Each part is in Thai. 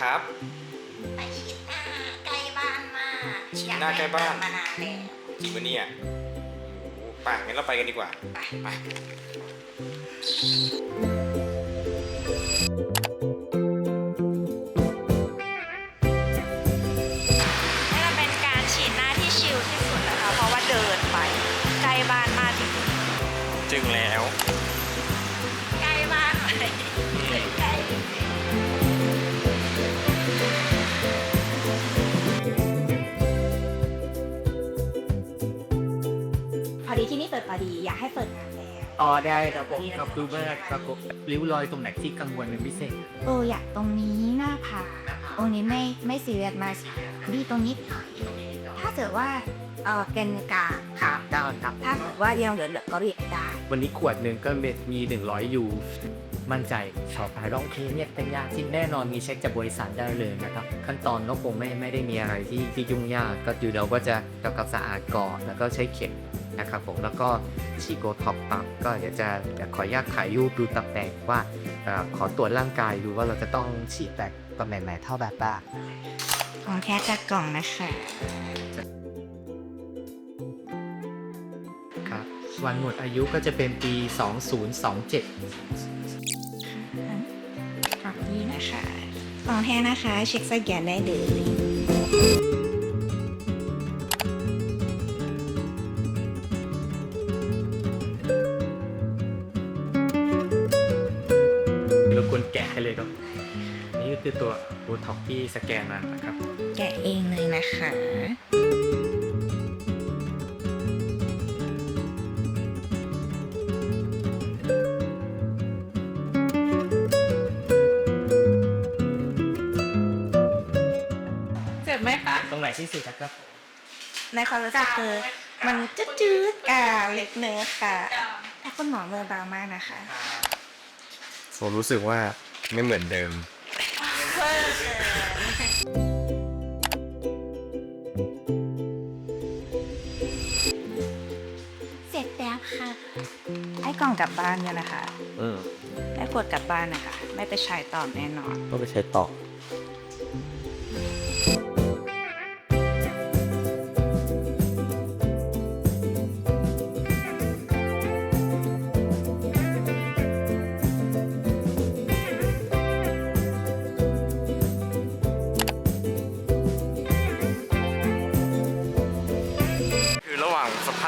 ครับ ไปฉีดหน้าใกล้บ้านมากฉีดหน้าใกล้บ้าน อยมานานแล้วจริงปะเนี่ยโอ้ป่ะงั้นเราไปกันดีกว่า ไปนี่จะเป็นการฉีดหน้าที่ชิลที่สุดนะคะ เพราะว่าเดินไปใกล้บ้านมากจริงจึงแล้ว ๆ อดีที่นี่เปิดพอดีอยากให้เปิดงานแล้วอ๋อได้ครับผมครับดูเบอร์ครับผมริ้วรอยตรงไหนที่กังวลเป็นพิเศษเอออยากตรงนี้หน้าผากตรงนี้ไม่ไม่ซีเรียสมากดีตรงนี้ถ้าเกิดว่าเออเกณฑ์กลางค่ะได้ครับถ้าเกิดว่ายังเหลือๆก็เรียกได้วันนี้ขวดหนึ่งก็มี100ยู มั่นใจชอบไปร้องเพลงเนี่ยเป็นยาที่แน่นอนมีเช็คจากบริษัทได้เลยนะครับ ขั้นตอนก็คงไม่ไม่ได้มีอะไรที่ที่ยุ่งยากก็คือเราก็จะทำความสะอาดก่อนแล้วก็ใช้เข็มนะครับผมแล้วก็ฉีดโบท็อกซ์ปั๊บก็เดี๋ยวจะจะขออนุญาตถ่ายรูปดูตำแหน่งว่าเอ่อขอตรวจร่างกายดูว่าเราจะต้องฉีดแบบตำแหน่งไหนเท่าแบบบ้างของแท้จากกล่องนะคะครับวันหมดอายุก็จะเป็นปี 2027ของ นี้นะคะของแท้นะคะ เช็คสแกนได้เลยเราควรแกะให้เลยครับ นี่ก็คือตัวโบท็อกที่สแกนมานะครับ แกะเองเลยนะคะ รงไหนที่สุดครับ ในความรู้สึกคือมันจืดๆอ่าเล็กเนื้อค่ะแต่คุณหมอมือเบามากนะคะผมรู้สึกว่าไม่เหมือนเดิมเสร็จแล้วค่ะไอ้กล่องกลับบ้านเนี่ยนะคะ อืมไอ้ขวดกลับบ้านนะคะ ไม่ไปใช้ต่อแน่นอนก็ไปใช้ต่อคือ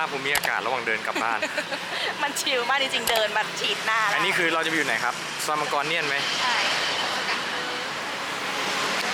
ภาพภูมิอากาศระหว่างเดินกลับบ้าน มันชิลมากจริงๆเดินมาฉีดหน้าแล้วอันนี้คือเราจะไปอยู่ไหนครับซอยมังกรเนียนไหม ใช่